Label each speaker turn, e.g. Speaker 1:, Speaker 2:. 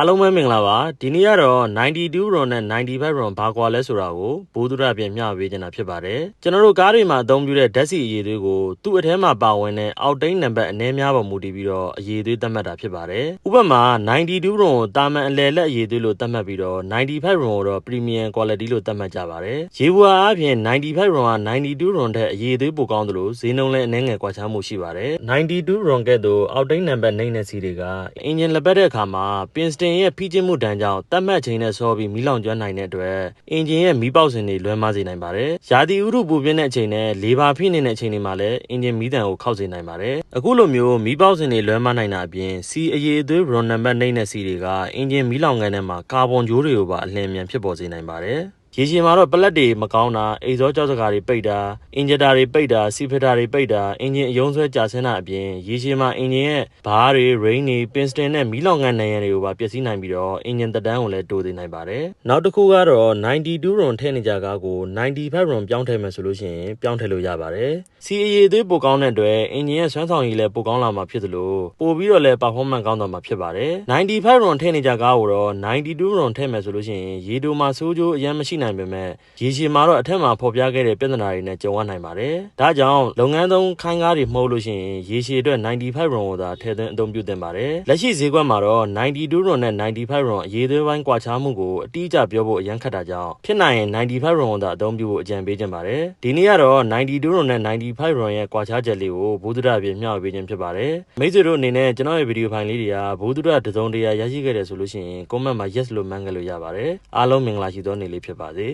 Speaker 1: အားလုံးပဲမင်္ဂလာပါဒီနေ့ကတော့92 RON နဲ့95 RON ဘာကွာလဲဆိုတာကိုဘိုးသူရပြင်မျှဝေချင်တာဖြစ်ပါတယ်ကျွန်တော်တို့ကားတွေမှာအသုံးပြုတဲ့ဓာတ်ဆီအရည်သွေးကိုသူ့အထဲမှာပါဝင်တဲ့အောက်တိန်နံပါတ်အနည်းများပေါ်မူတည်ပြီးတော့အရည်သွေးသတ်မှတ်တာဖြစ်ပါတယ်ဥပမာ92 RON ကိုတာမန်အလယ်လက်အရည်သွေးလို့သတ်မှတ်ပြီးတော့95 RON ကိုတော့ Premium Quality လို့သတ်မှတ်ကြပါတယ်ရေဘူးအားဖြင့်95 RON က92 RON ထက်အရည်သွေးပိုကောင်းသလိုဈေးနှုန်းလည်းအနည်းငယ်ကွာခြားမှုရှိပါတယ်92 RON ကဲ့သို့အောက်တိန်နံပါတ်နှိမ့်တဲ့စီတွေကအင်ဂျင်လက်ပတ်တဲ့အခါမှာပင်စတင်ရဲ့ဖိကျင်းမှုတန်းကြောင့်တတ်မှတ်ချိန်နဲ့ဆောပြီးမီးလောင်ကျွမ်းနိုင်တဲ့အတွက်အင်ဂျင်ရဲ့မီးပေါက်စင်တွေလွဲမှားစေနိုင်ပါတယ်။ရာသီဥတုပူပြင်းတဲ့အချိန်နဲ့လေဘာဖိနေတဲ့အချိန်တွေမှာလည်းအင်ဂျင်မီးတန်ကိုခောက်စေနိုင်ပါတယ်။အခုလိုမျိုးမီးပေါက်စင်တွေလွဲမှားနိုင်တာအပြင်စီအရေးအသွေးရွန်နံပါတ်နှိမ့်တဲ့စီတွေကအင်ဂျင်မီးလောင်ကန်ထဲမှာကာဗွန်ဂျိုးတွေကိုပါအလျင်အမြန်ဖြစ်ပေါ်စေနိုင်ပါတယ်။ ရေရှည်မှာတော့ပလက်တွေမကောင်းတာအိတ်ဇောကြောက်စကားတွေပိတ်တာအင်ဂျင်တာတွေပိတ်တာစီဖီတာတွေပိတ်တာအင်ဂျင်အယုံဆွဲကြာဆင်းတာအပြင်ရေရှည်မှာအင်ဂျင်ရဲ့ဘားတွေရိန်းတွေပင်စတင်နဲ့မီးလောင်ငန်းနိုင်ရန်တွေကိုပါပျက်စီးနိုင်ပြီးတော့အင်ဂျင်သက်တမ်းကိုလည်းတိုးသေးနိုင်ပါတယ်နောက်တစ်ခုကတော့92 RON ထည့်နေကြကားကို95 RON ပြောင်းထည့်မယ်ဆိုလို့ရှိရင်ပြောင်းထည့်လို့ရပါတယ်စီအရေးသွေးပိုကောင်းတဲ့အတွက်အင်ဂျင်ရဲ့စွမ်းဆောင်ရည်လည်းပိုကောင်းလာမှာဖြစ်သလိုပိုပြီးတော့လည်း performance ကောင်းသွားမှာဖြစ်ပါတယ်95 RON ထည့်နေကြကားကိုတော့92 RON ထည့်မယ်ဆိုလို့ရှိရင်ရေတိုမှာစိုးကျိုးအရင်မရှိနိုင်ပေမဲ့ရေရှည်မှာတော့အထက်မှာဖော်ပြခဲ့တဲ့ပြဿနာတွေနဲ့ကြုံရနိုင်ပါတယ်ဒါကြောင့်လုပ်ငန်းသုံးခိုင်းကားတွေမှုတ်လို့ရှိရင်ရေရှည်အတွက်95 RON ကိုသာထည့်သွင်းအသုံးပြုသင့်ပါတယ်လက်ရှိဈေးကွက်မှာတော့92 RON နဲ့95 RON အရေးသွေးပိုင်းကွာခြားမှုကိုအတိအကျပြောဖို့အရန်ခက်တာကြောင့်ဖြစ်နိုင်ရင်95 RON ကိုသာအသုံးပြုဖို့အကြံပေးခြင်းပါတယ်ဒီနေ့ကတော့92 RON နဲ့95 RON ရဲ့ကွာခြားချက်လေးကိုဘုဒ္ဓရပြမျှဝေပေးခြင်းဖြစ်ပါတယ်မိတ်ဆွေတို့အနေနဲ့ကျွန်တော်ရဲ့ဗီဒီယိုဖိုင်လေးတွေကဘုဒ္ဓရတစုံတရာရရှိခဲ့တယ်ဆိုလို့ရှိရင် comment မှာ yes လို့မှန်းခဲ့လို့ရပါတယ်အားလုံးမင်္ဂလာရှိသောနေ့လေးဖြစ်ပါစေ